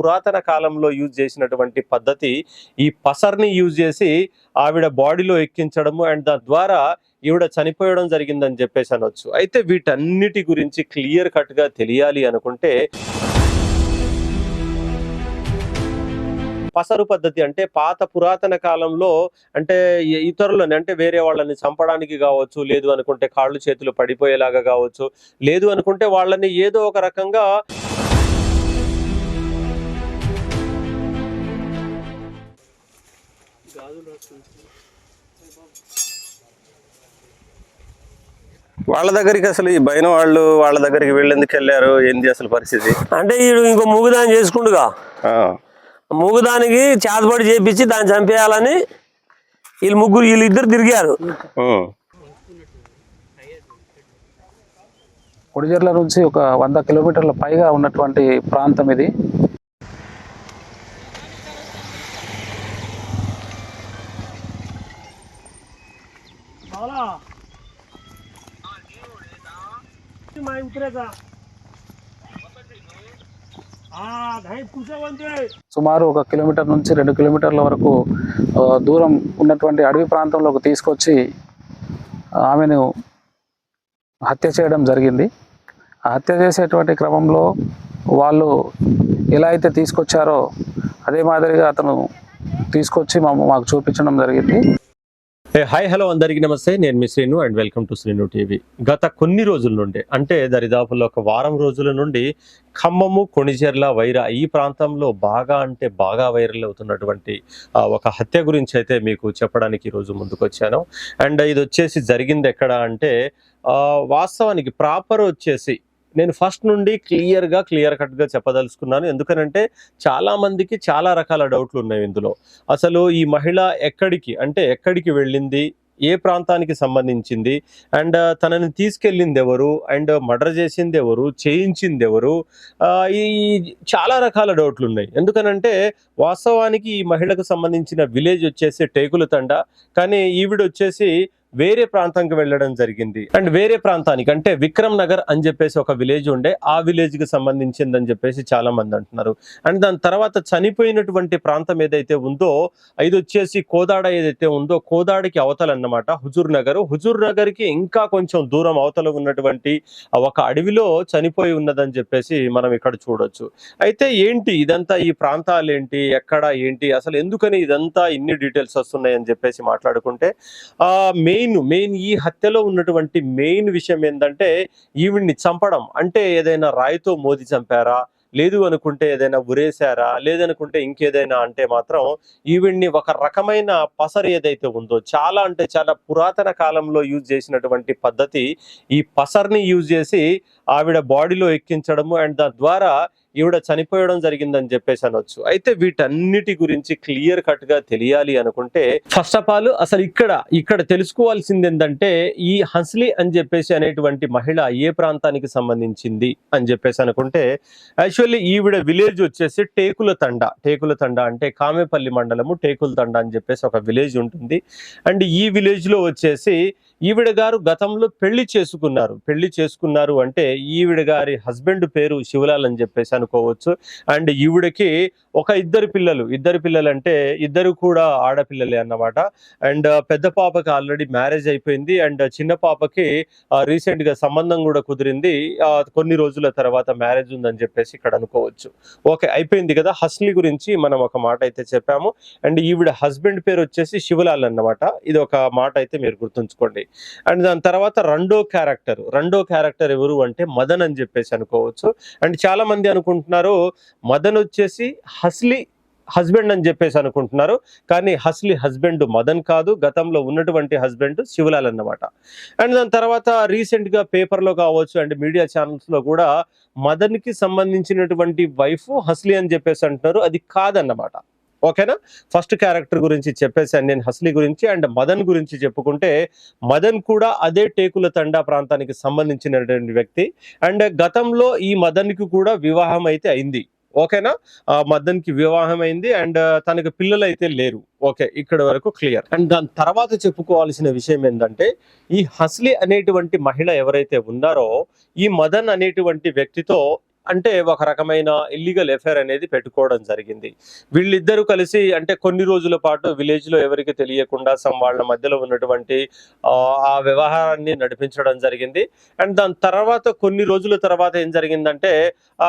పురాతన కాలంలో యూజ్ చేసినటువంటి పద్ధతి ఈ పసర్ని యూజ్ చేసి ఆవిడ బాడీలో ఎక్కించడము అండ్ దాని ద్వారా ఈవిడ చనిపోయడం జరిగిందని చెప్పేసి అనొచ్చు. అయితే వీటన్నిటి గురించి క్లియర్ కట్గా తెలియాలి అనుకుంటే పసరు పద్ధతి అంటే పాత పురాతన కాలంలో అంటే ఇతరులని అంటే వేరే వాళ్ళని చంపడానికి కావచ్చు లేదు అనుకుంటే కాళ్ళు చేతులు పడిపోయేలాగా కావచ్చు లేదు అనుకుంటే వాళ్ళని ఏదో ఒక రకంగా వాళ్ళ దగ్గరికి అసలు ఈ బయన వాళ్ళు వాళ్ళ దగ్గరికి వెళ్ళేందుకు వెళ్ళారు? ఏంది అసలు పరిస్థితి? అంటే వీడు ఇంకో మూగుదాని చేసుకుండుగా. ఆ, మూగుదానికి చేతబడి చేపించి దాన్ని చంపేయాలని వీళ్ళు ముగ్గురు వీళ్ళు ఇద్దరు తిరిగారు. కొడిజర్ల నుంచి ఒక వంద కిలోమీటర్ల పైగా ఉన్నటువంటి ప్రాంతం ఇది. సుమారు ఒక కిలోమీటర్ నుంచి రెండు కిలోమీటర్ల వరకు దూరం ఉన్నటువంటి అడవి ప్రాంతంలోకి తీసుకొచ్చి ఆమెను హత్య చేయడం జరిగింది. ఆ హత్య చేసేటువంటి క్రమంలో వాళ్ళు ఎలా అయితే తీసుకొచ్చారో అదే మాదిరిగా అతను తీసుకొచ్చి మాకు చూపించడం జరిగింది. హాయ్ హలో అందరికీ నమస్తే. నేను మీ Sreenu and welcome to Sreenu TV. గత కొన్ని రోజుల నుండి అంటే దరిదాపుల్లో ఒక వారం రోజుల నుండి ఖమ్మము కొణిజెర్ల వైరా ఈ ప్రాంతంలో బాగా అంటే బాగా వైరల్ అవుతున్నటువంటి ఒక హత్య గురించి అయితే మీకు చెప్పడానికి ఈరోజు ముందుకొచ్చాను. అండ్ ఇది వచ్చేసి జరిగింది ఎక్కడ అంటే వాస్తవానికి ప్రాపర్ వచ్చేసి నేను ఫస్ట్ నుండి క్లియర్గా క్లియర్ కట్గా చెప్పదలుచుకున్నాను. ఎందుకనంటే చాలామందికి చాలా రకాల డౌట్లు ఉన్నాయి ఇందులో. అసలు ఈ మహిళ ఎక్కడికి అంటే ఎక్కడికి వెళ్ళింది ఏ ప్రాంతానికి సంబంధించింది అండ్ తనని తీసుకెళ్ళింది ఎవరు అండ్ మర్డర్ చేసింది ఎవరు చేయించింది ఎవరు ఈ చాలా రకాల డౌట్లు ఉన్నాయి. ఎందుకనంటే వాస్తవానికి ఈ మహిళకు సంబంధించిన విలేజ్ వచ్చేసి టేకుల తండ కానీ ఈవిడ వచ్చేసి వేరే ప్రాంతానికి వెళ్ళడం జరిగింది. అండ్ వేరే ప్రాంతానికి అంటే విక్రమ్ నగర్ అని చెప్పేసి ఒక విలేజ్ ఉండే ఆ విలేజ్కి సంబంధించిందని చెప్పేసి చాలా మంది అంటున్నారు. అండ్ దాని తర్వాత చనిపోయినటువంటి ప్రాంతం ఏదైతే ఉందో ఇది వచ్చేసి కోదాడ ఏదైతే ఉందో కోదాడికి అవతల అన్నమాట హుజూర్ నగర్. హుజూర్ నగర్కి ఇంకా కొంచెం దూరం అవతల ఉన్నటువంటి ఒక అడవిలో చనిపోయి ఉన్నదని చెప్పేసి మనం ఇక్కడ చూడొచ్చు. అయితే ఏంటి ఇదంతా ఈ ప్రాంతాలు ఏంటి ఎక్కడ ఏంటి అసలు ఎందుకని ఇదంతా ఇన్ని డీటెయిల్స్ వస్తున్నాయి అని చెప్పేసి మాట్లాడుకుంటే ఆ మెయిన్ మెయిన్ ఈ హత్యలో ఉన్నటువంటి మెయిన్ విషయం ఏంటంటే ఈవిడ్ని చంపడం. అంటే ఏదైనా రాయితో మోది చంపారా? లేదు అనుకుంటే ఏదైనా ఉరేశారా? లేదనుకుంటే ఇంకేదైనా అంటే మాత్రం ఈవిడ్ని ఒక రకమైన పసరు ఏదైతే ఉందో చాలా అంటే చాలా పురాతన కాలంలో యూజ్ చేసినటువంటి పద్ధతి ఈ పసర్ని యూజ్ చేసి ఆవిడ బాడీలో ఎక్కించడము అండ్ దాని ద్వారా ఈవిడ చనిపోయడం జరిగిందని చెప్పేసి అనొచ్చు. అయితే వీటన్నిటి గురించి క్లియర్ కట్గా తెలియాలి అనుకుంటే ఫస్ట్ ఆఫ్ ఆల్ అసలు ఇక్కడ ఇక్కడ తెలుసుకోవాల్సింది ఏంటంటే ఈ హన్స్లీ అని చెప్పేసి అనేటువంటి మహిళ ఏ ప్రాంతానికి సంబంధించింది అని చెప్పేసి అనుకుంటే యాక్చువల్లీ ఈవిడ విలేజ్ వచ్చేసి టేకుల తండ. టేకుల తండ అంటే కామేపల్లి మండలము టేకుల తండ అని చెప్పేసి ఒక విలేజ్ ఉంటుంది. అండ్ ఈ విలేజ్లో వచ్చేసి ఈవిడ గారు గతంలో పెళ్ళి చేసుకున్నారు. పెళ్ళి చేసుకున్నారు అంటే ఈవిడ గారి హస్బెండ్ పేరు శివలాల్ అని చెప్పేసి అనుకోవచ్చు. అండ్ ఈవిడకి ఒక ఇద్దరు పిల్లలు ఇద్దరు పిల్లలు అంటే ఇద్దరు కూడా ఆడపిల్లలే అన్నమాట. అండ్ పెద్ద పాపకి ఆల్రెడీ మ్యారేజ్ అయిపోయింది. అండ్ చిన్న పాపకి రీసెంట్గా సంబంధం కూడా కుదిరింది. కొన్ని రోజుల తర్వాత మ్యారేజ్ ఉందని చెప్పేసి ఇక్కడ అనుకోవచ్చు. ఓకే అయిపోయింది కదా? హస్లీ గురించి మనం ఒక మాట అయితే చెప్పాము. అండ్ ఈవిడ హస్బెండ్ పేరు వచ్చేసి శివలాల్ అన్నమాట. ఇది ఒక మాట అయితే మీరు గుర్తుంచుకోండి. అండ్ దాని తర్వాత రెండో క్యారెక్టర్. రెండో క్యారెక్టర్ ఎవరు అంటే మదన్ అని చెప్పేసి అనుకోవచ్చు. అండ్ చాలా మంది అనుకుంటున్నారు మదన్ వచ్చేసి హస్లీ హస్బెండ్ అని చెప్పేసి అనుకుంటున్నారు. కానీ హస్లీ హస్బెండ్ మదన్ కాదు. గతంలో ఉన్నటువంటి హస్బెండ్ శివలాల్ అన్నమాట. అండ్ దాని తర్వాత రీసెంట్గా పేపర్లో కావచ్చు అండ్ మీడియా ఛానల్స్లో కూడా మదన్కి సంబంధించినటువంటి వైఫ్ హస్లీ అని చెప్పేసి అంటున్నారు. అది కాదన్నమాట. ఓకేనా? ఫస్ట్ క్యారెక్టర్ గురించి చెప్పేసాను నేను హస్లీ గురించి అండ్ మదన్ గురించి చెప్పుకుంటే మదన్ కూడా అదే టేకుల తండా ప్రాంతానికి సంబంధించినటువంటి వ్యక్తి. అండ్ గతంలో ఈ మదన్కి కూడా వివాహం అయితే అయింది. ఓకేనా? ఆ మదన్కి వివాహం అయింది అండ్ తనకి పిల్లలు అయితే లేరు. ఓకే ఇక్కడ వరకు క్లియర్. అండ్ దాని తర్వాత చెప్పుకోవాల్సిన విషయం ఏంటంటే ఈ హస్లీ అనేటువంటి మహిళ ఎవరైతే ఉన్నారో ఈ మదన్ అనేటువంటి వ్యక్తితో అంటే ఒక రకమైన ఇల్లీగల్ ఎఫైర్ అనేది పెట్టుకోవడం జరిగింది. వీళ్ళిద్దరూ కలిసి అంటే కొన్ని రోజుల పాటు విలేజ్లో ఎవరికి తెలియకుండా సమ్ వాళ్ళ మధ్యలో ఉన్నటువంటి ఆ, వ్యవహారాన్ని నడిపించడం జరిగింది. అండ్ దాని తర్వాత కొన్ని రోజుల తర్వాత ఏం జరిగిందంటే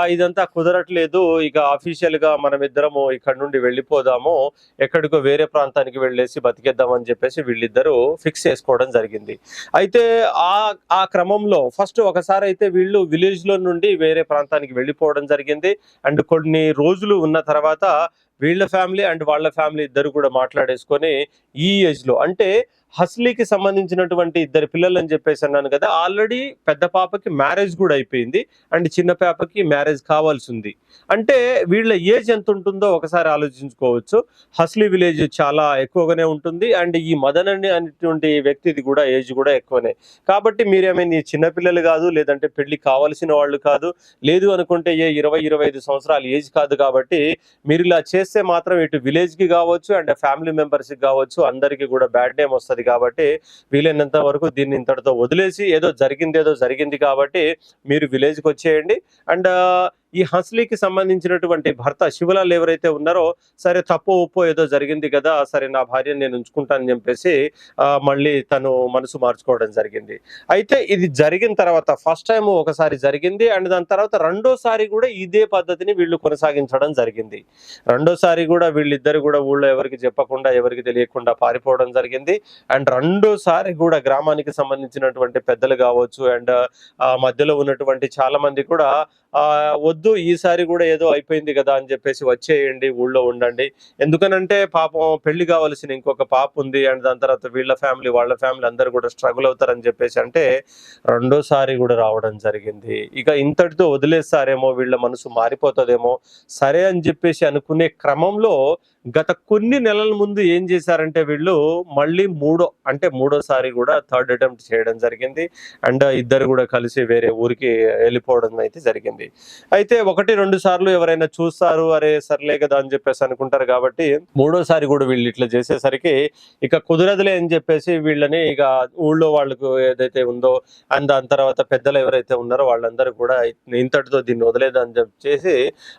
ఇదంతా కుదరట్లేదు ఇక అఫీషియల్గా ఇక్కడ నుండి వెళ్ళిపోదాము ఎక్కడికో వేరే ప్రాంతానికి వెళ్ళేసి బతికేద్దామని చెప్పేసి వీళ్ళిద్దరూ ఫిక్స్ చేసుకోవడం జరిగింది. అయితే ఆ ఆ క్రమంలో ఫస్ట్ ఒకసారి అయితే వీళ్ళు విలేజ్లో నుండి వేరే ప్రాంతానికి వెళ్ళిపోవడం జరిగింది. అండ్ కొన్ని రోజులు ఉన్న తర్వాత వీళ్ళ ఫ్యామిలీ అండ్ వాళ్ళ ఫ్యామిలీ ఇద్దరు కూడా మాట్లాడేసుకొని ఈ ఏజ్లో అంటే హస్లీకి సంబంధించినటువంటి ఇద్దరు పిల్లలు అని చెప్పేసి అన్నాను కదా ఆల్రెడీ పెద్ద పాపకి మ్యారేజ్ కూడా అయిపోయింది అండ్ చిన్న పాపకి మ్యారేజ్ కావాల్సి ఉంది అంటే వీళ్ళ ఏజ్ ఎంత ఉంటుందో ఒకసారి ఆలోచించుకోవచ్చు. హస్లీ విలేజ్ చాలా ఎక్కువగానే ఉంటుంది అండ్ ఈ మదన్ అని అనేటువంటి వ్యక్తిది కూడా ఏజ్ కూడా ఎక్కువనే. కాబట్టి మీరేమైనా ఈ చిన్న పిల్లలు కాదు లేదంటే పెళ్ళి కావాల్సిన వాళ్ళు కాదు లేదు అనుకుంటే ఏ ఇరవై ఇరవై ఐదు సంవత్సరాల ఏజ్ కాదు కాబట్టి మీరు ఇలా చేస్తే మాత్రం ఇటు విలేజ్కి కావచ్చు అండ్ ఫ్యామిలీ మెంబర్స్కి కావచ్చు అందరికీ కూడా బ్యాడ్ నేమ్ వస్తుంది కాబట్టి వీలైనంత వరకు దీన్ని ఇంతటితో వదిలేసి ఏదో జరిగింది ఏదో జరిగింది కాబట్టి మీరు విలేజ్కి వచ్చేయండి. అండ్ ఈ హస్లీకి సంబంధించినటువంటి భర్త శివలాల్ ఎవరైతే ఉన్నారో సరే తప్పు ఒప్పో ఏదో జరిగింది కదా సరే నా భార్యను నేను ఉంచుకుంటానని చెప్పేసి మళ్ళీ తను మనసు మార్చుకోవడం జరిగింది. అయితే ఇది జరిగిన తర్వాత ఫస్ట్ టైం ఒకసారి జరిగింది అండ్ దాని తర్వాత రెండోసారి కూడా ఇదే పద్ధతిని వీళ్ళు కొనసాగించడం జరిగింది. రెండోసారి కూడా వీళ్ళిద్దరు కూడా ఊళ్ళో ఎవరికి చెప్పకుండా ఎవరికి తెలియకుండా పారిపోవడం జరిగింది. అండ్ రెండోసారి కూడా గ్రామానికి సంబంధించినటువంటి పెద్దలు కావచ్చు అండ్ ఆ మధ్యలో ఉన్నటువంటి చాలా మంది కూడా వద్దు వద్దు ఈసారి కూడా ఏదో అయిపోయింది కదా అని చెప్పేసి వచ్చేయండి ఊళ్ళో ఉండండి. ఎందుకనంటే పాపం పెళ్ళి కావాల్సిన ఇంకొక పాప ఉంది అండ్ దాని తర్వాత వీళ్ళ ఫ్యామిలీ వాళ్ళ ఫ్యామిలీ అందరు కూడా స్ట్రగుల్ అవుతారని చెప్పేసి అంటే రెండోసారి కూడా రావడం జరిగింది. ఇక ఇంతటితో వదిలేస్తారేమో వీళ్ళ మనసు మారిపోతుందేమో సరే అని చెప్పేసి అనుకునే క్రమంలో గత కొన్ని నెలల ముందు ఏం చేశారంటే వీళ్ళు మళ్ళీ మూడో అంటే మూడోసారి కూడా థర్డ్ అటెంప్ట్ చేయడం జరిగింది. అండ్ ఇద్దరు కూడా కలిసి వేరే ఊరికి వెళ్ళిపోవడం అయితే జరిగింది. అయితే ఒకటి రెండు సార్లు ఎవరైనా చూస్తారు అరే సర్లే కదా అని చెప్పేసి అనుకుంటారు కాబట్టి మూడోసారి కూడా వీళ్ళు ఇట్లా చేసేసరికి ఇక కుదరదులే అని చెప్పేసి వీళ్ళని ఇక ఊళ్ళో వాళ్ళకు ఏదైతే ఉందో అండ్ దాని తర్వాత పెద్దలు ఎవరైతే ఉన్నారో వాళ్ళందరూ కూడా ఇంతటితో దీన్ని వదిలేదు అని చెప్పేసి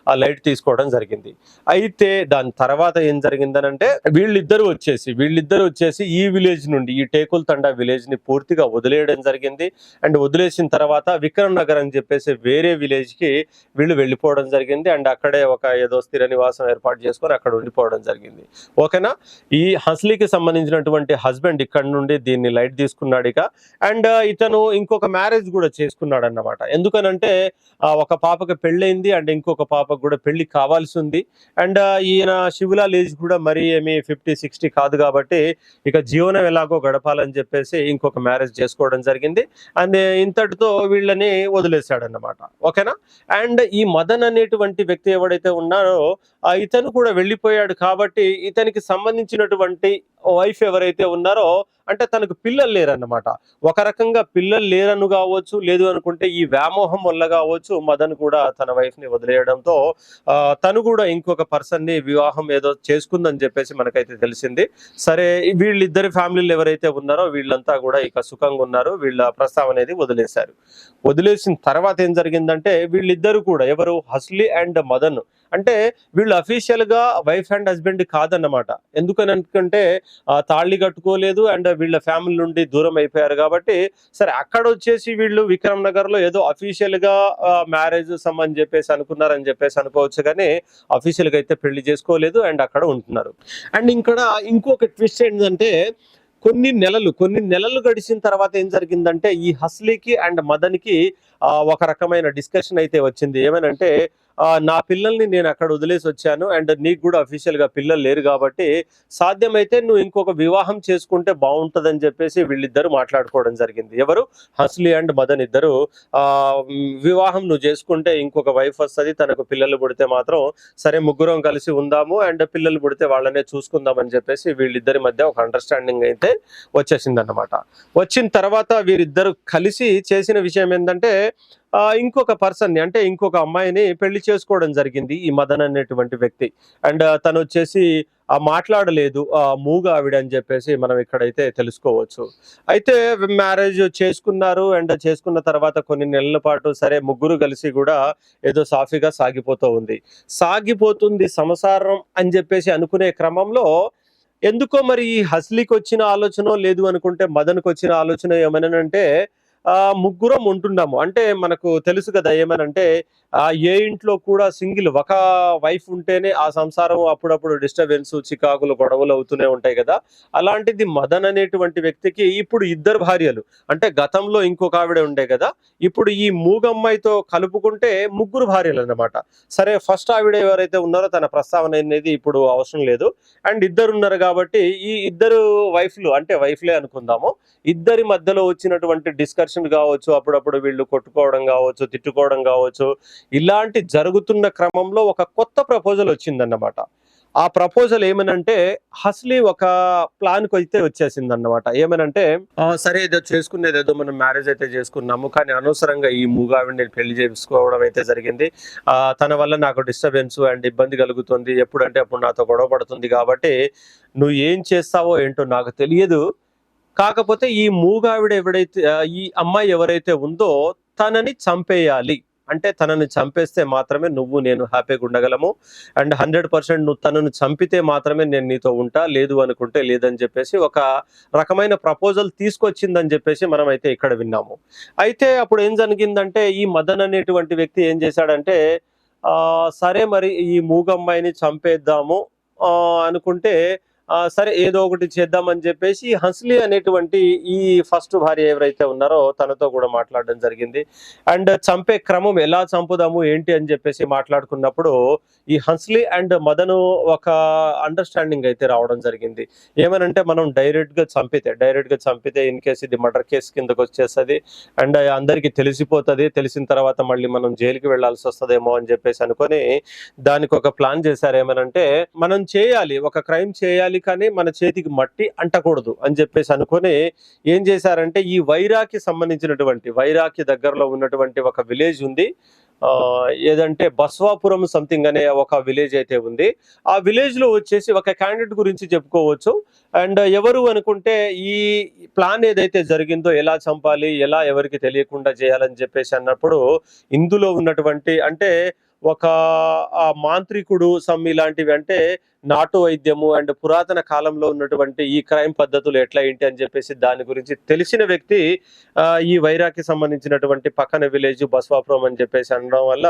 ఆ లైట్ తీసుకోవడం జరిగింది. అయితే దాని తర్వాత ఏం జరిగిందనంటే వీళ్ళిద్దరూ వచ్చేసి వీళ్ళిద్దరూ వచ్చేసి ఈ విలేజ్ నుండి ఈ టేకుల్ తండా విలేజ్ని పూర్తిగా వదిలేయడం జరిగింది. అండ్ వదిలేసిన తర్వాత విక్రమ్ నగర్ అని చెప్పేసి వేరే విలేజ్కి వీళ్ళు వెళ్ళిపోవడం జరిగింది. అండ్ అక్కడే ఒక ఏదో స్థిర నివాసం ఏర్పాటు చేసుకొని అక్కడ ఉండిపోవడం జరిగింది. ఓకేనా? ఈ హస్లీకి సంబంధించినటువంటి హస్బెండ్ ఇక్కడ నుండి దీన్ని లైట్ తీసుకున్నాడు ఇక. అండ్ ఇతను ఇంకొక మ్యారేజ్ కూడా చేసుకున్నాడు అన్నమాట ఎందుకనంటే ఒక పాపకి పెళ్ళైంది అండ్ ఇంకొక పాపకు కూడా పెళ్ళి కావాల్సి ఉంది. అండ్ ఈయన శివుల శివులాల్ ఏజ్ కూడా మరీ ఏమి ఫిఫ్టీ సిక్స్టీ కాదు కాబట్టి ఇక జీవనం ఎలాగో గడపాలని చెప్పేసి ఇంకొక మ్యారేజ్ చేసుకోవడం జరిగింది. అండ్ ఇంతటితో వీళ్ళని వదిలేశాడన్నమాట. ఓకేనా? అండ్ ఈ మదన్ అనేటువంటి వ్యక్తి ఎవడైతే ఉన్నారో ఇతను కూడా వెళ్ళిపోయాడు కాబట్టి ఇతనికి సంబంధించినటువంటి వైఫ్ ఎవరైతే ఉన్నారో అంటే తనకు పిల్లలు లేరన్నమాట. ఒక రకంగా పిల్లలు లేరను కావచ్చు లేదు అనుకుంటే ఈ వ్యామోహం వల్ల కావచ్చు మదన్ కూడా తన వైఫ్ని వదిలేయడంతో తను కూడా ఇంకొక పర్సన్ని వివాహం ఏదో చేసుకుందని చెప్పేసి మనకైతే తెలిసింది. సరే వీళ్ళిద్దరి ఫ్యామిలీలు ఎవరైతే ఉన్నారో వీళ్ళంతా కూడా ఇక సుఖంగా ఉన్నారు. వీళ్ళ ప్రస్తావన అనేది వదిలేశారు. వదిలేసిన తర్వాత ఏం జరిగిందంటే వీళ్ళిద్దరు కూడా ఎవరు? Hasley and Madan. అంటే వీళ్ళు అఫీషియల్గా వైఫ్ అండ్ హస్బెండ్ కాదన్నమాట. ఎందుకని అనుకుంటే తాళి కట్టుకోలేదు అండ్ వీళ్ళ ఫ్యామిలీ నుండి దూరం అయిపోయారు కాబట్టి సరే అక్కడ వచ్చేసి వీళ్ళు విక్రమ్ నగర్లో ఏదో అఫీషియల్గా మ్యారేజ్ సమ్మని చెప్పేసి అనుకున్నారని చెప్పేసి అనుకోవచ్చు కానీ అఫీషియల్గా అయితే పెళ్ళి చేసుకోలేదు అండ్ అక్కడ ఉంటున్నారు. అండ్ ఇక్కడ ఇంకొక ట్విస్ట్ ఏంటంటే కొన్ని నెలలు కొన్ని నెలలు గడిచిన తర్వాత ఏం జరిగిందంటే ఈ హస్లీకి అండ్ మదన్కి ఒక రకమైన డిస్కషన్ అయితే వచ్చింది. ఏమనంటే నా పిల్లల్ని నేను అక్కడ వదిలేసి వచ్చాను. అండ్ నీకు కూడా అఫీషియల్గా పిల్లలు లేరు కాబట్టి సాధ్యమైతే నువ్వు ఇంకొక వివాహం చేసుకుంటే బాగుంటుందని చెప్పేసి వీళ్ళిద్దరు మాట్లాడుకోవడం జరిగింది. ఎవరు? హస్లీ అండ్ మదన్ ఇద్దరు. వివాహం నువ్వు చేసుకుంటే ఇంకొక వైఫ్ వస్తుంది. తనకు పిల్లలు పుడితే మాత్రం సరే ముగ్గురం కలిసి ఉందాము. అండ్ పిల్లలు పుడితే వాళ్ళనే చూసుకుందాం అని చెప్పేసి వీళ్ళిద్దరి మధ్య ఒక అండర్స్టాండింగ్ అయితే వచ్చేసిందన్నమాట. వచ్చిన తర్వాత వీరిద్దరు కలిసి చేసిన విషయం ఏంటంటే ఇంకొక పర్సన్ని అంటే ఇంకొక అమ్మాయిని పెళ్ళి చేసుకోవడం జరిగింది ఈ మదన్ అనేటువంటి వ్యక్తి. అండ్ తను వచ్చేసి ఆ మాట్లాడలేదు ఆ మూగ ఆవిడ అని చెప్పేసి మనం ఇక్కడైతే తెలుసుకోవచ్చు. అయితే మ్యారేజ్ చేసుకున్నారు. అండ్ చేసుకున్న తర్వాత కొన్ని నెలల పాటు సరే ముగ్గురు కలిసి కూడా ఏదో సాఫీగా సాగిపోతూ ఉంది. సాగిపోతుంది సంసారం అని చెప్పేసి అనుకునే క్రమంలో ఎందుకో మరి ఈ హస్లీకి వచ్చిన ఆలోచన లేదు అనుకుంటే మదన్కి వచ్చిన ఆలోచన ఏమైనా అంటే ముగ్గురం ఉంటున్నాము. అంటే మనకు తెలుసు కదా ఏమనంటే ఆ ఏ ఇంట్లో కూడా సింగిల్ ఒక వైఫ్ ఉంటేనే ఆ సంసారం అప్పుడప్పుడు డిస్టర్బెన్స్ చికాకులు గొడవలు అవుతూనే ఉంటాయి కదా. అలాంటిది మదన్ అనేటువంటి వ్యక్తికి ఇప్పుడు ఇద్దరు భార్యలు. అంటే గతంలో ఇంకొక ఆవిడ ఉండే కదా. ఇప్పుడు ఈ మూగమ్మాయితో కలుపుకుంటే ముగ్గురు భార్యలు అన్నమాట సరే ఫస్ట్ ఆవిడ ఎవరైతే ఉన్నారో తన ప్రస్తావన అనేది ఇప్పుడు అవసరం లేదు. అండ్ ఇద్దరు ఉన్నారు కాబట్టి ఈ ఇద్దరు వైఫ్లు అంటే వైఫ్లే అనుకుందాము. ఇద్దరి మధ్యలో వచ్చినటువంటి డిస్కషన్ కావచ్చు అప్పుడప్పుడు వీళ్ళు కొట్టుకోవడం కావచ్చు తిట్టుకోవడం కావచ్చు ఇలాంటి జరుగుతున్న క్రమంలో ఒక కొత్త ప్రపోజల్ వచ్చిందన్నమాట. ఆ ప్రపోజల్ ఏమనంటే హస్లీ ఒక ప్లాన్కి అయితే వచ్చేసింది అన్నమాట ఏమనంటే సరే ఏదో చేసుకునేది ఏదో మనం మ్యారేజ్ అయితే చేసుకున్నాము కానీ అనవసరంగా ఈ మూగావిని పెళ్ళి చేసుకోవడం అయితే జరిగింది. తన వల్ల నాకు డిస్టర్బెన్స్ అండ్ ఇబ్బంది కలుగుతుంది ఎప్పుడంటే అప్పుడు నాతో గొడవ పడుతుంది కాబట్టి నువ్వు ఏం చేస్తావో ఏంటో నాకు తెలియదు. కాకపోతే ఈ మూగావిడ ఎవడైతే ఈ అమ్మాయి ఎవరైతే ఉందో తనని చంపేయాలి. అంటే తనని చంపేస్తే మాత్రమే నువ్వు నేను హ్యాపీగా ఉండగలము. అండ్ హండ్రెడ్ పర్సెంట్ నువ్వు తనను చంపితే మాత్రమే నేను నీతో ఉంటా. లేదు అనుకుంటే లేదని చెప్పేసి ఒక రకమైన ప్రపోజల్ తీసుకొచ్చిందని చెప్పేసి మనం అయితే ఇక్కడ విన్నాము. అయితే అప్పుడు ఏం జరిగిందంటే ఈ మదన్ అనేటువంటి వ్యక్తి ఏం చేశాడంటే సరే మరి ఈ మూగమ్మాయిని చంపేద్దాము అనుకుంటే సరే ఏదో ఒకటి చేద్దామని చెప్పేసి హస్లీ అనేటువంటి ఈ ఫస్ట్ భార్య ఎవరైతే ఉన్నారో తనతో కూడా మాట్లాడడం జరిగింది. అండ్ చంపే క్రమం ఎలా చంపుదాము ఏంటి అని చెప్పేసి మాట్లాడుకున్నప్పుడు ఈ హన్స్లీ అండ్ మదను ఒక అండర్స్టాండింగ్ అయితే రావడం జరిగింది. ఏమనంటే మనం డైరెక్ట్గా చంపితే డైరెక్ట్గా చంపితే ఇన్ కేసు ఇది మర్డర్ కేసు కిందకు వచ్చేస్తుంది. అండ్ అందరికీ తెలిసిపోతుంది. తెలిసిన తర్వాత మళ్ళీ మనం జైలుకి వెళ్ళాల్సి వస్తుందేమో అని చెప్పేసి అనుకొని దానికి ఒక ప్లాన్ చేశారు. ఏమనంటే మనం చేయాలి ఒక క్రైమ్ చేయాలి కానీ మన చేతికి మట్టి అంటకూడదు అని చెప్పేసి అనుకొని ఏం చేశారంటే ఈ వైరాకి సంబంధించినటువంటి వైరాకి దగ్గరలో ఉన్నటువంటి ఒక విలేజ్ ఉంది. ఆ, ఏదంటే బస్వాపురం సంథింగ్ అనే ఒక విలేజ్ అయితే ఉంది. ఆ విలేజ్లో వచ్చేసి ఒక క్యాండిడేట్ గురించి చెప్పుకోవచ్చు. అండ్ ఎవరు అనుకుంటే ఈ ప్లాన్ ఏదైతే జరిగిందో ఎలా చంపాలి ఎలా ఎవరికి తెలియకుండా చేయాలని చెప్పేసి అన్నప్పుడు ఇందులో ఉన్నటువంటి అంటే ఒక ఆ మాంత్రికుడు సమ్ ఇలాంటివి అంటే నాటు వైద్యము అండ్ పురాతన కాలంలో ఉన్నటువంటి ఈ క్రైమ్ పద్ధతులు ఎట్లా ఏంటి అని చెప్పేసి దాని గురించి తెలిసిన వ్యక్తి ఈ వైరాకి సంబంధించినటువంటి పక్కన విలేజ్ బస్వాపురం అని చెప్పేసి అనడం వల్ల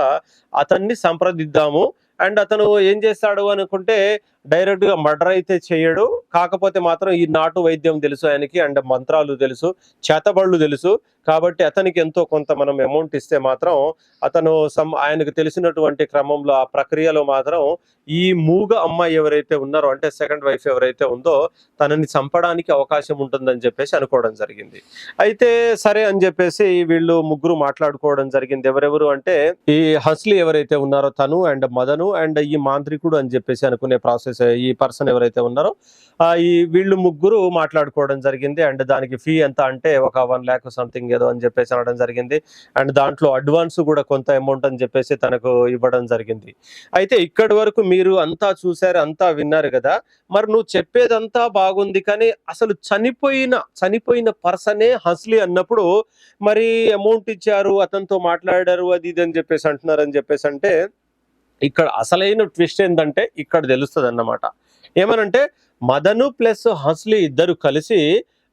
అతన్ని సంప్రదిద్దాము. అండ్ అతను ఏం చేస్తాడు అనుకుంటే డైరెక్ట్గా మర్డర్ అయితే చేయడు. కాకపోతే మాత్రం ఈ నాటు వైద్యం తెలుసు ఆయనకి అండ్ మంత్రాలు తెలుసు చేతబళ్ళు తెలుసు. కాబట్టి అతనికి ఎంతో కొంత మనం అమౌంట్ ఇస్తే మాత్రం అతను సమ్ ఆయనకు తెలిసినటువంటి క్రమంలో ఆ ప్రక్రియలో మాత్రం ఈ మూగ అమ్మాయి ఎవరైతే ఉన్నారో అంటే సెకండ్ వైఫ్ ఎవరైతే ఉందో తనని చంపడానికి అవకాశం ఉంటుందని చెప్పేసి అనుకోవడం జరిగింది. అయితే సరే అని చెప్పేసి వీళ్ళు ముగ్గురు మాట్లాడుకోవడం జరిగింది. ఎవరెవరు అంటే ఈ హస్లీ ఎవరైతే ఉన్నారో తను అండ్ మదను అండ్ ఈ మాంత్రికుడు అని చెప్పేసి అనుకునే ప్రాసెస్ ఈ పర్సన్ ఎవరైతే ఉన్నారో ఈ వీళ్ళు ముగ్గురు మాట్లాడుకోవడం జరిగింది. అండ్ దానికి ఫీ ఎంత అంటే ఒక వన్ ల్యాక్ సంథింగ్ ఏదో అని చెప్పేసి అనడం జరిగింది. అండ్ దాంట్లో అడ్వాన్స్ కూడా కొంత అమౌంట్ అని చెప్పేసి తనకు ఇవ్వడం జరిగింది. అయితే ఇక్కడి వరకు మీరు అంతా చూశారు అంతా విన్నారు కదా. మరి నువ్వు చెప్పేదంతా బాగుంది కానీ అసలు చనిపోయిన చనిపోయిన పర్సనే హస్లీ అన్నప్పుడు మరి అమౌంట్ ఇచ్చారు అతనితో మాట్లాడారు అది ఇది అని చెప్పేసి అంటున్నారు అని చెప్పేసి అంటే ఇక్కడ అసలైన ట్విస్ట్ ఏంటంటే ఇక్కడ తెలుస్తుంది అన్నమాట ఏమనంటే మదను ప్లస్ హస్లీ ఇద్దరు కలిసి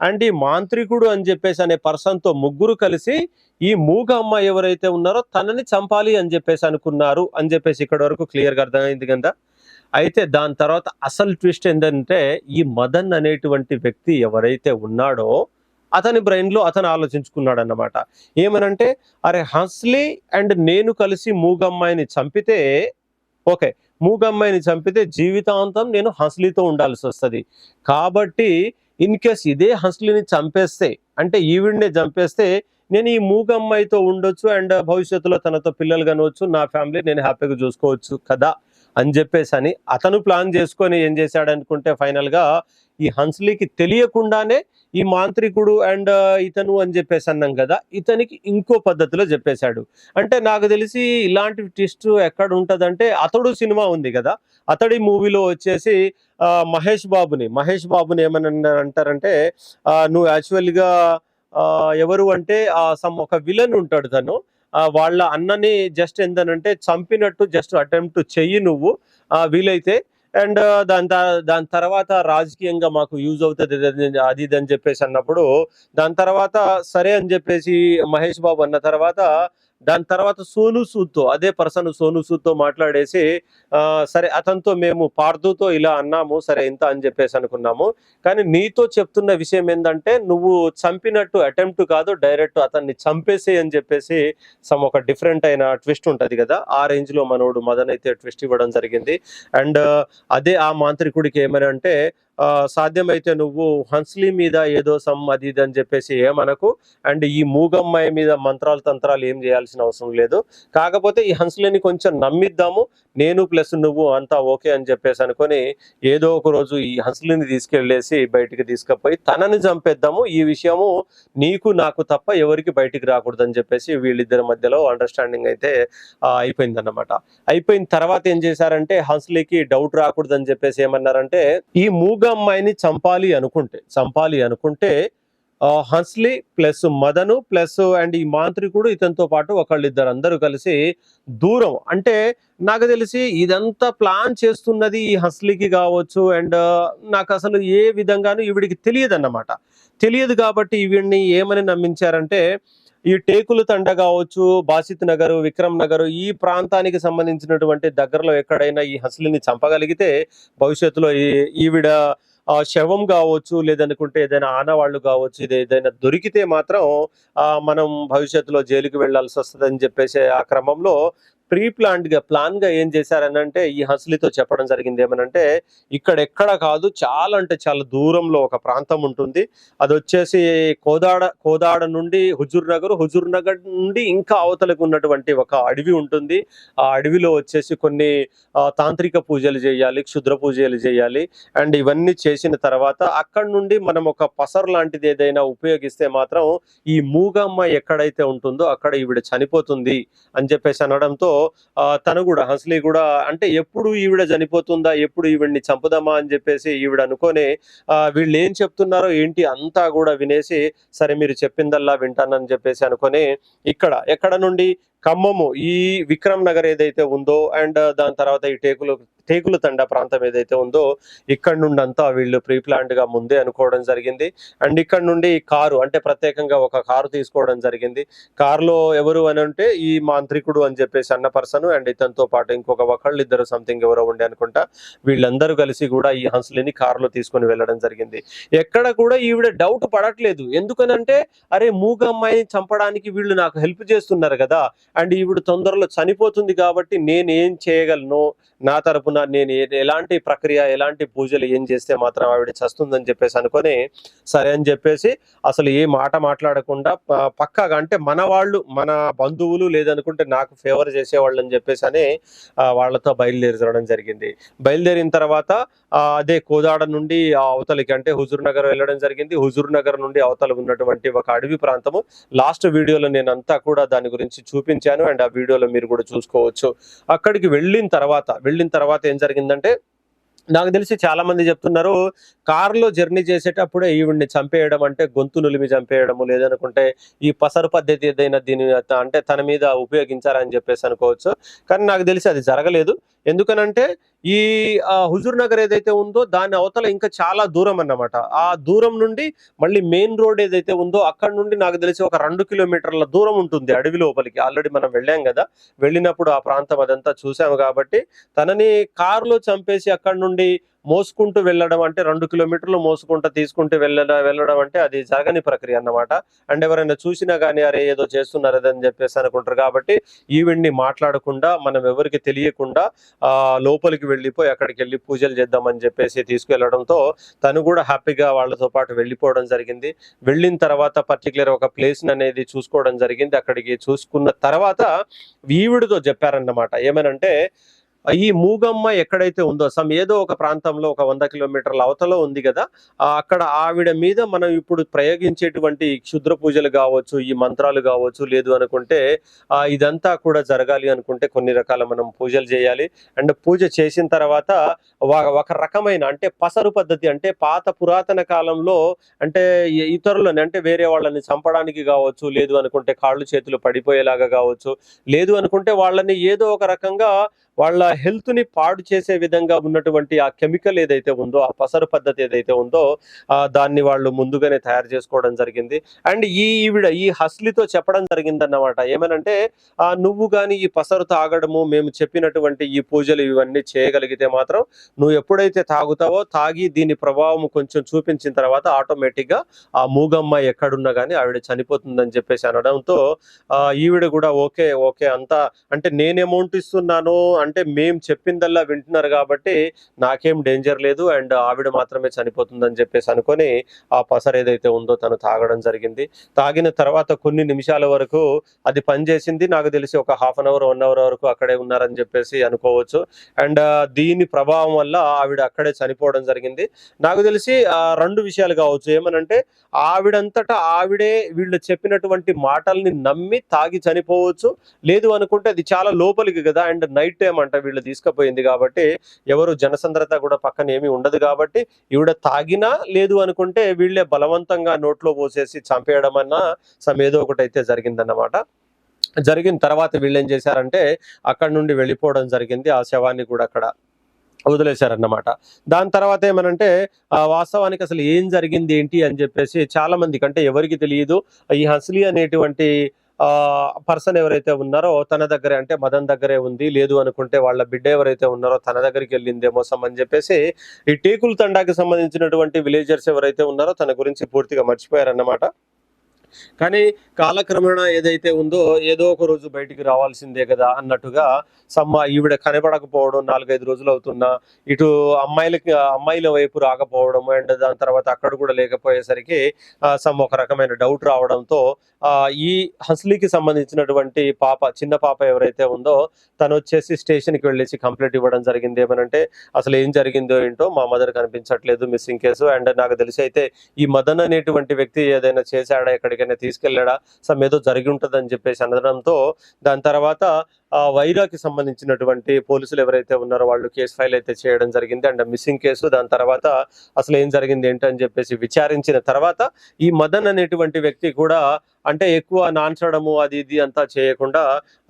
అండ్ ఈ మాంత్రికుడు అని చెప్పేసి అనే పర్సన్తో ముగ్గురు కలిసి ఈ మూగ అమ్మాయి ఎవరైతే ఉన్నారో తనని చంపాలి అని చెప్పేసి అనుకున్నారు అని చెప్పేసి ఇక్కడ వరకు క్లియర్గా అర్థమైంది కదా. అయితే దాని తర్వాత అసలు ట్విస్ట్ ఏంటంటే ఈ మదన్ అనేటువంటి వ్యక్తి ఎవరైతే ఉన్నాడో అతని బ్రెయిన్లో అతను ఆలోచించుకున్నాడు అన్నమాట ఏమనంటే అరే హస్లీ అండ్ నేను కలిసి మూగమ్మాయిని చంపితే ఓకే. మూగమ్మాయిని చంపితే జీవితాంతం నేను హస్లీతో ఉండాల్సి వస్తుంది. కాబట్టి ఇన్ కేస్ ఇదే హస్లీని చంపేస్తే అంటే ఈవిడ్నే చంపేస్తే నేను ఈ మూగమ్మాయితో ఉండొచ్చు అండ్ భవిష్యత్తులో తనతో పిల్లలు కనవచ్చు నా ఫ్యామిలీ నేను హ్యాపీగా చూసుకోవచ్చు కదా. అని చెప్పేసి అని అతను ప్లాన్ చేసుకొని ఏం చేశాడు అనుకుంటే ఫైనల్గా ఈ హన్స్లీకి తెలియకుండానే ఈ మాంత్రికుడు అండ్ ఇతను అని చెప్పేసి అన్నాం కదా ఇతనికి ఇంకో పద్ధతిలో చెప్పేశాడు. అంటే నాకు తెలిసి ఇలాంటి ట్విస్ట్ ఎక్కడ ఉంటుందంటే అతడు సినిమా ఉంది కదా అతడి మూవీలో వచ్చేసి మహేష్ బాబుని మహేష్ బాబుని ఏమని అంటారంటే నువ్వు యాక్చువల్గా ఎవరు అంటే సమ్ ఒక విలన్ ఉంటాడు తను వాళ్ళ అన్నని జస్ట్ ఏందనంటే చంపినట్టు జస్ట్ అటెంప్ట్ చెయ్యి నువ్వు. ఆ, వీలైతే. అండ్ దాని దాని తర్వాత రాజకీయంగా మాకు యూజ్ అవుతుంది అది ఇది అని చెప్పేసి అన్నప్పుడు దాని తర్వాత సరే అని చెప్పేసి మహేష్ బాబు అన్న తర్వాత దాని తర్వాత సోను సూద్తో అదే పర్సన్ సోను సూద్తో మాట్లాడేసి సరే అతనితో మేము పార్దుతో ఇలా అన్నాము సరే ఇంత అని చెప్పేసి అనుకున్నాము. కానీ నీతో చెప్తున్న విషయం ఏంటంటే నువ్వు చంపినట్టు అటెంప్ట్ కాదు డైరెక్ట్ అతన్ని చంపేసి అని చెప్పేసి సమ్ ఒక డిఫరెంట్ అయిన ట్విస్ట్ ఉంటుంది కదా ఆ రేంజ్లో మనోడు మదన్ అయితే ట్విస్ట్ ఇవ్వడం జరిగింది. అండ్ అదే ఆ మాంత్రికుడికి ఏమని అంటే సాధ్యమైతే నువ్వు హన్స్లీ మీద ఏదో సమ్ అది ఇది అని చెప్పేసి ఏమనకు. అండ్ ఈ మూగమ్మాయి మీద మంత్రాలు తంత్రాలు ఏం చేయాల్సిన అవసరం లేదు. కాకపోతే ఈ హన్స్లీని కొంచెం నమ్మిద్దాము. నేను ప్లస్ నువ్వు అంతా ఓకే అని చెప్పేసి అనుకొని ఏదో ఒక రోజు ఈ హన్స్లీని తీసుకెళ్ళేసి బయటికి తీసుకుపోయి తనని చంపేద్దాము. ఈ విషయము నీకు నాకు తప్ప ఎవరికి బయటికి రాకూడదు అని చెప్పేసి వీళ్ళిద్దరి మధ్యలో అండర్స్టాండింగ్ అయితే అయిపోయిందన్నమాట. అయిపోయిన తర్వాత ఏం చేశారంటే హన్స్లీకి డౌట్ రాకూడదు అని చెప్పేసి ఏమన్నారంటే ఈ మూగ అమ్మాయిని చంపాలి అనుకుంటే చంపాలి అనుకుంటే Hansley plus Madan plus and ఈ మాంత్రికుడు ఇతనితో పాటు ఒకళ్ళిద్దరు అందరూ కలిసి దూరం. అంటే నాకు తెలిసి ఇదంతా ప్లాన్ చేస్తున్నది ఈ హస్లీకి కావచ్చు అండ్ నాకు అసలు ఏ విధంగానూ ఈవిడికి తెలియదు అన్నమాట తెలియదు కాబట్టి ఈవిడ్ని ఏమని నమ్మించారంటే ఈ టేకుల తండ కావచ్చు బాసిత్ నగర్ విక్రమ్ నగర్ ఈ ప్రాంతానికి సంబంధించినటువంటి దగ్గరలో ఎక్కడైనా ఈ హస్లిని చంపగలిగితే భవిష్యత్తులో ఈ- ఈవిడ శవం కావచ్చు లేదనుకుంటే ఏదైనా ఆనవాళ్ళు కావచ్చు ఇది ఏదైనా దొరికితే మాత్రం ఆ మనం భవిష్యత్తులో జైలుకి వెళ్ళాల్సి వస్తుంది అని చెప్పేసి ఆ క్రమంలో ప్రీ ప్లాన్డ్గా ప్లాన్గా ఏం చేశారనంటే ఈ హస్లితో చెప్పడం జరిగింది ఏమనంటే ఇక్కడ ఎక్కడ కాదు చాలా అంటే చాలా దూరంలో ఒక ప్రాంతం ఉంటుంది. అది వచ్చేసి కోదాడ కోదాడ నుండి హుజూర్ నగర్ హుజూర్ నగర్ నుండి ఇంకా అవతలకు ఉన్నటువంటి ఒక అడవి ఉంటుంది. ఆ అడవిలో వచ్చేసి కొన్ని తాంత్రిక పూజలు చేయాలి క్షుద్ర పూజలు చేయాలి. అండ్ ఇవన్నీ చేసిన తర్వాత అక్కడ నుండి మనం ఒక పసర్ లాంటిది ఏదైనా ఉపయోగిస్తే మాత్రం ఈ మూగమ్మ ఎక్కడైతే ఉంటుందో అక్కడ ఈవిడ చనిపోతుంది అని చెప్పేసి అనడంతో తను కూడా హన్స్లీ కూడా అంటే ఎప్పుడు ఈవిడ చనిపోతుందా ఎప్పుడు ఈవిడ్ని చంపుదామా అని చెప్పేసి ఈవిడ అనుకొని ఆ, వీళ్ళు ఏం చెప్తున్నారో ఏంటి అంతా కూడా వినేసి సరే మీరు చెప్పిందల్లా వింటానని చెప్పేసి అనుకొని ఇక్కడ ఎక్కడ నుండి ఖమ్మము ఈ విక్రమ్ నగర్ ఏదైతే ఉందో అండ్ uh, దాని తర్వాత ఈ టేకులు టేకుల తండ ప్రాంతం ఏదైతే ఉందో ఇక్కడ నుండి అంతా వీళ్ళు ప్రీ ప్లాంట్గా ముందే అనుకోవడం జరిగింది. అండ్ ఇక్కడ నుండి కారు అంటే ప్రత్యేకంగా ఒక కారు తీసుకోవడం జరిగింది. కారులో ఎవరు అని అంటే ఈ మాంత్రికుడు అని చెప్పేసి అన్న పర్సన్ అండ్ ఇతనితో పాటు ఇంకొక ఒకళ్ళు ఇద్దరు సంథింగ్ ఎవరో ఉండే అనుకుంటా వీళ్ళందరూ కలిసి కూడా ఈ హంసలిని కారులో తీసుకొని వెళ్ళడం జరిగింది. ఎక్కడ కూడా ఈవిడ డౌట్ పడట్లేదు. ఎందుకనంటే అరే మూగ అమ్మాయిని చంపడానికి వీళ్ళు నాకు హెల్ప్ చేస్తున్నారు కదా అండ్ ఈవిడ తొందరలో చనిపోతుంది కాబట్టి నేను ఏం చేయగలను? నా తరపున నేను ఎలాంటి ప్రక్రియ ఎలాంటి పూజలు ఏం చేస్తే మాత్రం ఆవిడ చస్తుందని చెప్పేసి అనుకొని సరే అని చెప్పేసి అసలు ఏ మాట మాట్లాడకుండా పక్కగా పక్కాగా అంటే మన వాళ్ళు మన బంధువులు లేదనుకుంటే నాకు ఫేవర్ చేసేవాళ్ళు అని చెప్పేసి అని వాళ్ళతో బయలుదేరడం జరిగింది. బయలుదేరిన తర్వాత అదే కోదాడ నుండి అవతలికి అంటే హుజూర్ నగర్ వెళ్ళడం జరిగింది. హుజూర్ నగర్ నుండి అవతల ఉన్నటువంటి ఒక అడవి ప్రాంతము. లాస్ట్ వీడియోలో నేను అంతా కూడా దాని గురించి చూపించాను అండ్ ఆ వీడియోలో మీరు కూడా చూసుకోవచ్చు. అక్కడికి వెళ్ళిన తర్వాత వెళ్ళిన తర్వాత ఏం జరిగిందంటే నాకు తెలిసి చాలా మంది చెప్తున్నారు కారులో జర్నీ చేసేటప్పుడే ఈవిడ్ని చంపేయడం అంటే గొంతు నులిమి చంపేయడము లేదనుకుంటే ఈ పసరు పద్ధతి ఏదైనా దీని అంటే తన మీద ఉపయోగించారని చెప్పేసి అనుకోవచ్చు. కానీ నాకు తెలిసి అది జరగలేదు. ఎందుకనంటే ఈ హుజూర్ నగర్ ఏదైతే ఉందో దాని అవతల ఇంకా చాలా దూరం అన్నమాట. ఆ దూరం నుండి మళ్ళీ మెయిన్ రోడ్ ఏదైతే ఉందో అక్కడ నుండి నాకు తెలిసి ఒక రెండు కిలోమీటర్ల దూరం ఉంటుంది అడవి లోపలికి. ఆల్రెడీ మనం వెళ్ళాం కదా వెళ్ళినప్పుడు ఆ ప్రాంతం అదంతా చూసాము కాబట్టి తనని కారులో చంపేసి అక్కడ నుండి మోసుకుంటూ వెళ్ళడం అంటే రెండు కిలోమీటర్లు మోసుకుంటూ తీసుకుంటూ వెళ్ళడం వెళ్ళడం అంటే అది జరగని ప్రక్రియ అన్నమాట. అండ్ ఎవరైనా చూసినా కానీ అరే ఏదో చేస్తున్నారు అదని చెప్పేసి అనుకుంటారు. కాబట్టి ఈవెంట్ని మాట్లాడకుండా మనం ఎవరికి తెలియకుండా లోపలికి వెళ్ళిపోయి అక్కడికి వెళ్ళి పూజలు చేద్దామని చెప్పేసి తీసుకెళ్ళడంతో తను కూడా హ్యాపీగా వాళ్ళతో పాటు వెళ్ళిపోవడం జరిగింది. వెళ్ళిన తర్వాత పర్టికులర్ ఒక ప్లేస్ అనేది చూసుకోవడం జరిగింది. అక్కడికి చూసుకున్న తర్వాత ఈవిడితో చెప్పారన్నమాట. ఏమనంటే ఈ మూగమ్మ ఎక్కడైతే ఉందో సమ్ ఏదో ఒక ప్రాంతంలో ఒక వంద కిలోమీటర్ల అవతలో ఉంది కదా అక్కడ ఆవిడ మీద మనం ఇప్పుడు ప్రయోగించేటువంటి క్షుద్ర పూజలు కావచ్చు ఈ మంత్రాలు కావచ్చు లేదు అనుకుంటే ఆ ఇదంతా కూడా జరగాలి అనుకుంటే కొన్ని రకాల మనం పూజలు చేయాలి. అండ్ పూజ చేసిన తర్వాత ఒక రకమైన అంటే పసరు పద్ధతి అంటే పాత పురాతన కాలంలో అంటే ఇతరులని అంటే వేరే వాళ్ళని చంపడానికి కావచ్చు లేదు అనుకుంటే కాళ్ళు చేతులు పడిపోయేలాగా కావచ్చు లేదు అనుకుంటే వాళ్ళని ఏదో ఒక రకంగా వాళ్ళ హెల్త్ని పాడు చేసే విధంగా ఉన్నటువంటి ఆ కెమికల్ ఏదైతే ఉందో ఆ పసరు పద్ధతి ఏదైతే ఉందో ఆ దాన్ని వాళ్ళు ముందుగానే తయారు చేసుకోవడం జరిగింది. అండ్ ఈ ఈవిడ ఈ హస్లితో చెప్పడం జరిగింది అన్నమాట ఏమనంటే ఆ నువ్వు కానీ ఈ పసరు తాగడము మేము చెప్పినటువంటి ఈ పూజలు ఇవన్నీ చేయగలిగితే మాత్రం నువ్వు ఎప్పుడైతే తాగుతావో తాగి దీని ప్రభావం కొంచెం చూపించిన తర్వాత ఆటోమేటిక్గా ఆ మూగమ్మ ఎక్కడున్నా కానీ ఆవిడ చనిపోతుందని చెప్పేసి అనడంతో ఆ ఈవిడ కూడా ఓకే ఓకే అంతా అంటే నేను అమౌంట్ ఇస్తున్నాను అంటే మేము చెప్పిందల్లా వింటున్నారు కాబట్టి నాకేం డేంజర్ లేదు అండ్ ఆవిడ మాత్రమే చనిపోతుందని చెప్పేసి అనుకొని ఆ పసర్ ఏదైతే ఉందో తను తాగడం జరిగింది. తాగిన తర్వాత కొన్ని నిమిషాల వరకు అది పనిచేసింది. నాకు తెలిసి ఒక half an hour one hour వరకు అక్కడే ఉన్నారని చెప్పేసి అనుకోవచ్చు. అండ్ దీని ప్రభావం వల్ల ఆవిడ అక్కడే చనిపోవడం జరిగింది. నాకు తెలిసి రెండు విషయాలు కావచ్చు. ఏమనంటే ఆవిడంతటా ఆవిడే వీళ్ళు చెప్పినటువంటి మాటల్ని నమ్మి తాగి చనిపోవచ్చు. లేదు అనుకుంటే అది చాలా లోపలికి కదా అండ్ నైట్ టైం అంట వీళ్ళు తీసుకుపోయింది కాబట్టి ఎవరు జనసంద్రత కూడా పక్కన ఏమీ ఉండదు కాబట్టి ఈవిడ తాగినా లేదు అనుకుంటే వీళ్ళే బలవంతంగా నోట్లో పోసేసి చంపేయడం అన్నా సమేదో ఏదో ఒకటి అయితే జరిగిందన్నమాట. జరిగిన తర్వాత వీళ్ళు ఏం చేశారంటే అక్కడ నుండి వెళ్ళిపోవడం జరిగింది. ఆ శవాన్ని కూడా అక్కడ వదిలేశారన్నమాట. దాని తర్వాత ఏమనంటే ఆ వాస్తవానికి అసలు ఏం జరిగింది ఏంటి అని చెప్పేసి చాలా మందికి అంటే ఎవరికి తెలియదు. ఈ హస్లీ అనేటువంటి పర్సన్ ఎవరైతే ఉన్నారో తన దగ్గరే అంటే మదన్ దగ్గరే ఉంది లేదు అనుకుంటే వాళ్ళ బిడ్డ ఎవరైతే ఉన్నారో తన దగ్గరికి వెళ్ళిందేమో మోసం అని చెప్పేసి ఈ టేకుల తండాకి సంబంధించినటువంటి విలేజర్స్ ఎవరైతే ఉన్నారో తన గురించి పూర్తిగా మర్చిపోయారన్నమాట. కానీ కాలక్రమేణా ఏదైతే ఉందో ఏదో ఒక రోజు బయటికి రావాల్సిందే కదా అన్నట్టుగా సమ్మ ఈవిడ కనబడకపోవడం నాలుగైదు రోజులు అవుతున్నా ఇటు అమ్మాయిలకి అమ్మాయిల వైపు రాకపోవడం అండ్ దాని తర్వాత అక్కడ కూడా లేకపోయేసరికి సమ్ ఒక రకమైన డౌట్ రావడంతో ఈ హస్లీకి సంబంధించినటువంటి పాప చిన్న పాప ఎవరైతే ఉందో తను వచ్చేసి స్టేషన్కి వెళ్ళేసి కంప్లైంట్ ఇవ్వడం జరిగింది. ఏమనంటే అసలు ఏం జరిగిందో ఏంటో మా మదర్ కనిపించట్లేదు మిస్సింగ్ కేసు. అండ్ నాకు తెలిసి అయితే ఈ మదన్ అనేటువంటి వ్యక్తి ఏదైనా చేశాడా ఎక్కడికైనా తీసుకెళ్ళాడా? సమ్ ఏదో జరిగి ఉంటుందని చెప్పేసి అనడంతో దాని తర్వాత ఆ వైరాకి సంబంధించినటువంటి పోలీసులు ఎవరైతే ఉన్నారో వాళ్ళు కేసు ఫైల్ అయితే చేయడం జరిగింది. అండ్ మిస్సింగ్ కేసు దాని తర్వాత అసలు ఏం జరిగింది ఏంటని చెప్పేసి విచారించిన తర్వాత ఈ మదన్ అనేటువంటి వ్యక్తి కూడా అంటే ఎక్కువ నాన్చడము అది ఇది అంతా చేయకుండా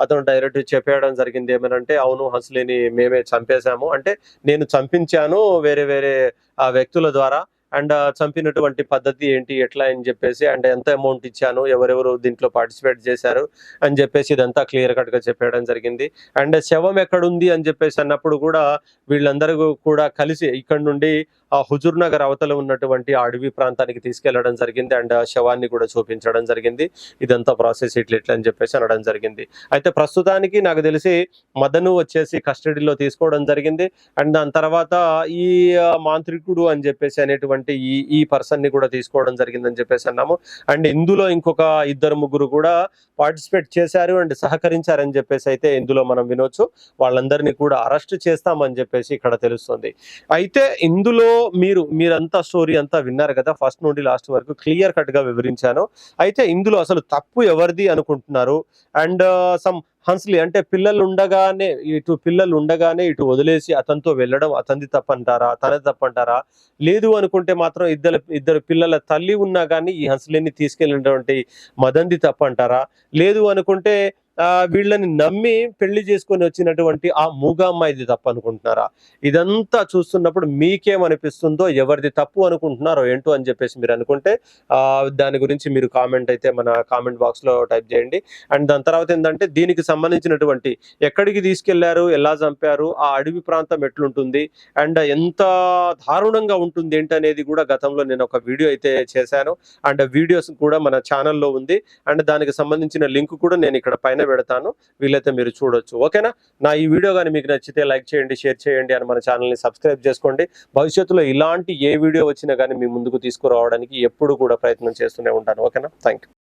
అతను డైరెక్ట్ చెప్పేయడం జరిగింది. ఏమనంటే అవును హస్లీని మేమే చంపేశాము. అంటే నేను చంపించాను వేరే వేరే ఆ వ్యక్తుల ద్వారా. అండ్ చంపినటువంటి పద్ధతి ఏంటి ఎట్లా అని చెప్పేసి అండ్ ఎంత అమౌంట్ ఇచ్చాను ఎవరెవరు దీంట్లో పార్టిసిపేట్ చేశారు అని చెప్పేసి ఇదంతా క్లియర్ కట్గా చెప్పేయడం జరిగింది. అండ్ శవం ఎక్కడుంది అని చెప్పేసి అన్నప్పుడు కూడా వీళ్ళందరూ కూడా కలిసి ఇక్కడ నుండి ఆ హుజూర్ నగర్ అవతల ఉన్నటువంటి అడవి ప్రాంతానికి తీసుకెళ్ళడం జరిగింది. అండ్ శవాన్ని కూడా చూపించడం జరిగింది. ఇదంతా ప్రాసెస్ ఇట్లా ఇట్లా అని చెప్పేసి అనడం జరిగింది. అయితే ప్రస్తుతానికి నాకు తెలిసి మదను వచ్చేసి కస్టడీలో తీసుకోవడం జరిగింది. అండ్ దాని తర్వాత ఈ మాంత్రికుడు అని చెప్పేసి అనేటువంటి ఈ ఈ పర్సన్ని కూడా తీసుకోవడం జరిగిందని చెప్పేసి అన్నాము. అండ్ ఇందులో ఇంకొక ఇద్దరు ముగ్గురు కూడా పార్టిసిపేట్ చేశారు అండ్ సహకరించారని చెప్పేసి అయితే ఇందులో మనం వినొచ్చు. వాళ్ళందరినీ కూడా అరెస్ట్ చేస్తామని చెప్పేసి ఇక్కడ తెలుస్తుంది. అయితే ఇందులో మీరు మీరంతా స్టోరీ అంతా విన్నారు కదా ఫస్ట్ నుండి లాస్ట్ వరకు క్లియర్ కట్గా వివరించాను. అయితే ఇందులో అసలు తప్పు ఎవరిది అనుకుంటున్నారు? అండ్ uh, సమ్ హన్స్లీ అంటే పిల్లలు ఉండగానే ఇటు పిల్లలు ఉండగానే ఇటు వదిలేసి అతనితో వెళ్ళడం అతనిది తప్పంటారా తనది తప్పంటారా? లేదు అనుకుంటే మాత్రం ఇద్దరు ఇద్దరు పిల్లల తల్లి ఉన్నా కానీ ఈ హన్స్లీని తీసుకెళ్ళినటువంటి మదంది తప్పంటారా? లేదు అనుకుంటే వీళ్ళని నమ్మి పెళ్ళి చేసుకొని వచ్చినటువంటి ఆ మూగ అమ్మాయిది తప్పు అనుకుంటున్నారా? ఇదంతా చూస్తున్నప్పుడు మీకేమనిపిస్తుందో ఎవరిది తప్పు అనుకుంటున్నారో ఏంటో అని చెప్పేసి మీరు అనుకుంటే ఆ, దాని గురించి మీరు కామెంట్ అయితే మన కామెంట్ బాక్స్లో టైప్ చేయండి. అండ్ దాని తర్వాత ఏంటంటే దీనికి సంబంధించినటువంటి ఎక్కడికి తీసుకెళ్ళారు ఎలా చంపారు ఆ అడవి ప్రాంతం ఎట్లుంటుంది అండ్ ఎంత దారుణంగా ఉంటుంది ఏంటనేది కూడా గతంలో నేను ఒక వీడియో అయితే చేశాను. అండ్ వీడియోస్ కూడా మన ఛానల్లో ఉంది. అండ్ దానికి సంబంధించిన లింక్ కూడా నేను ఇక్కడ పైన పెడతాను. వీలైతే మీరు చూడొచ్చు. ఓకేనా? నా ఈ వీడియో కానీ మీకు నచ్చితే లైక్ చేయండి షేర్ చేయండి అని మన ఛానల్ని సబ్స్క్రైబ్ చేసుకోండి. భవిష్యత్తులో ఇలాంటి ఏ వీడియో వచ్చినా కానీ మీ ముందుకు తీసుకురావడానికి ఎప్పుడు కూడా ప్రయత్నం చేస్తూనే ఉంటాను. ఓకేనా? Thank you